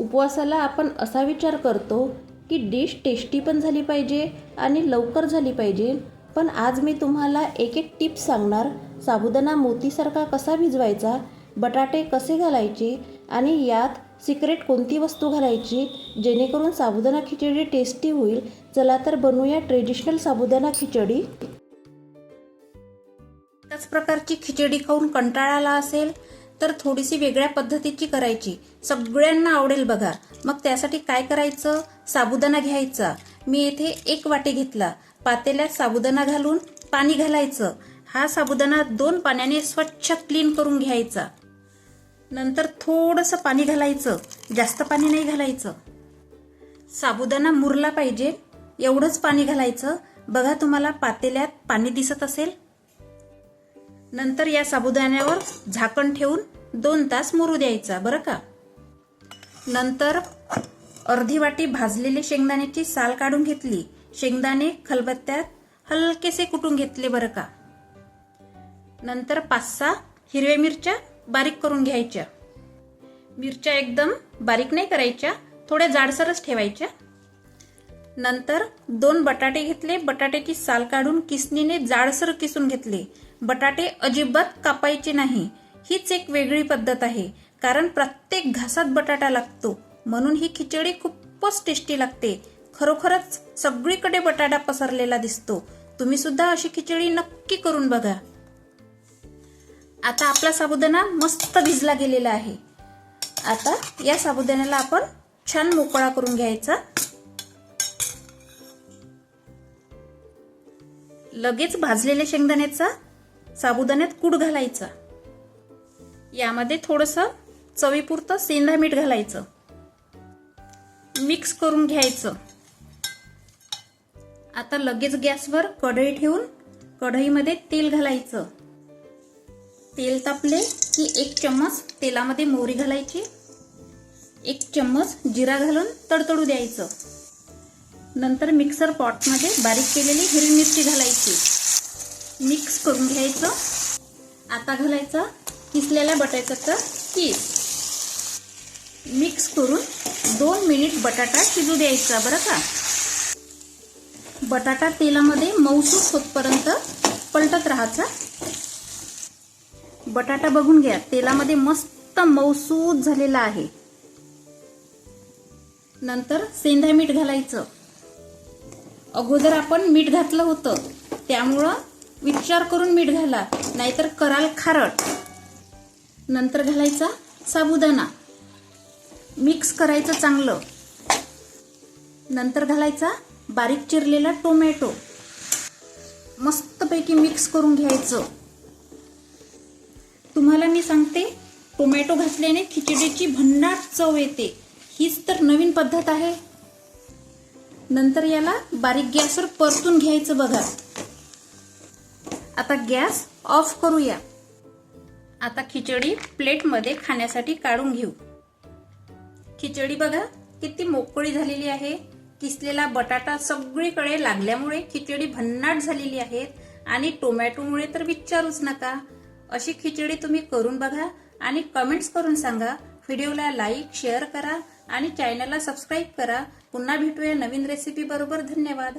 उपवासाला आपण असा विचार करतो की डिश टेस्टी पण झाली पाहिजे आणि लवकर झाली पाहिजे. पण आज मी तुम्हाला एक एक टिप्स सांगणार. साबुदाणा मोतीसारखा कसा भिजवायचा? बटाटे कसे घालायचे? आणि यात सिक्रेट कोणती वस्तू घालायची? जेणेकरून साबुदाणा खिचडी टेस्टी होईल. चला तर बनवूया ट्रेडिशनल साबुदाणा खिचडी. त्याच प्रकारची खिचडी खाऊन कंटाळा आला असेल तर थोडीशी वेगळ्या पद्धतीची करायची. सगळ्यांना आवडेल बघा. मग त्यासाठी काय करायचं? साबुदाणा घ्यायचा. मी येथे एक वाटी घेतला. पातेल्यात साबुदाणा घालून पाणी घालायचं. हा साबुदाणा दोन पाण्याने स्वच्छ क्लीन करून घ्यायचा. नंतर थोडंसं पाणी घालायचं. जास्त पाणी नाही घालायचं. साबुदाणा मुरला पाहिजे. एवढंच पाणी घालायचं. बघा तुम्हाला पातेल्यात पाणी दिसत असेल. नंतर या साबुदाण्यावर झाकण ठेवून दोन तास मुरू द्यायचा बरं का? नंतर अर्धी वाटी भाजलेले शेंगदाण्याची साल काढून घेतली. शेंगदाणे खलबत्त्यात हलकेसे कुटून घेतले बरं का? नंतर पाच सहा हिरव्या मिरच्या बारीक करून घ्यायच्या. मिरच्या एकदम बारीक नाही करायच्या थोड्या जाडसरच ठेवायच्या. नंतर दोन बटाटे घेतले. बटाट्याची साल काढून किसनीने जाडसर किसून घेतले. बटाटे अजिबात कापायचे नाही. हीच एक वेगळी पद्धत आहे. कारण प्रत्येक घासात बटाटा लागतो. म्हणून ही खिचडी खूपच टेस्टी लागते. खरोखरच सगळीकडे बटाटा पसरलेला दिसतो. तुम्ही सुद्धा अशी खिचडी नक्की करून बघा. आता आपला साबुदाणा मस्त भिजला गेलेला आहे. आता या साबुदाण्याला आपण छान मोकळा करून घ्यायचा. लगेच भाजलेल्या शेंगदाण्याचा साबुदाण्यात कूड घालायचा. यामध्ये थोडंसं चवीपुरतं सेंधा मीठ घालायचं. मिक्स करून घ्यायचं. आता लगेच गॅसवर कढई ठेवून कढईमध्ये तेल घालायचं. तेल तापले की एक चम्मच तेलामध्ये मोहरी घालायची. एक चम्मच जिरा घालून तडतडू द्यायचं. नंतर मिक्सर पॉटमध्ये बारीक केलेली हिरवी मिरची घालायची. मिक्स करून घ्यायचं. आता घालायचं किसलेल्या बटाट्याचं किस. मिक्स करून दोन मिनिट बटाटा शिजू द्यायचा बरं का. बटाटा तेलामध्ये मऊसूत होतपर्यंत पलटत राहायचा. बटाटा बघून घ्या तेलामध्ये मस्त मऊसूत झालेला आहे. नंतर सेंधा मीठ घालायचं. अगोदर आपण मीठ घातलं होतं. त्यामुळं विचार करून मीठ घाला नाहीतर कराल खारट. नंतर घालायचा साबुदाणा. मिक्स करायचं चांगलं. नंतर घालायचा बारीक चिरलेला टोमॅटो. मस्तपैकी मिक्स करून घ्यायचं. तुम्हाला मी सांगते टोमॅटो घातल्याने खिचडीची भन्नाट चव येते. हीच तर नवीन पद्धत आहे. नंतर याला बारीक गॅसवर परतून घ्यायचं बघा. आता गॅस ऑफ करूया. आता खिचडी प्लेटमध्ये खाण्यासाठी काढून घेऊ. खिचडी बघा किती मोकळी झालेली आहे. किसलेला बटाटा सगळीकडे लागल्यामुळे खिचडी भन्नाट झालेली आहे आणि टोमॅटोमुळे तर विचारूच नका. अशी खिचडी तुम्ही करून बघा आणि कमेंट्स करून सांगा. व्हिडिओला लाईक शेअर करा आणि चॅनलला सबस्क्राईब करा. पुन्हा भेटूया नवीन रेसिपी बरोबर. धन्यवाद.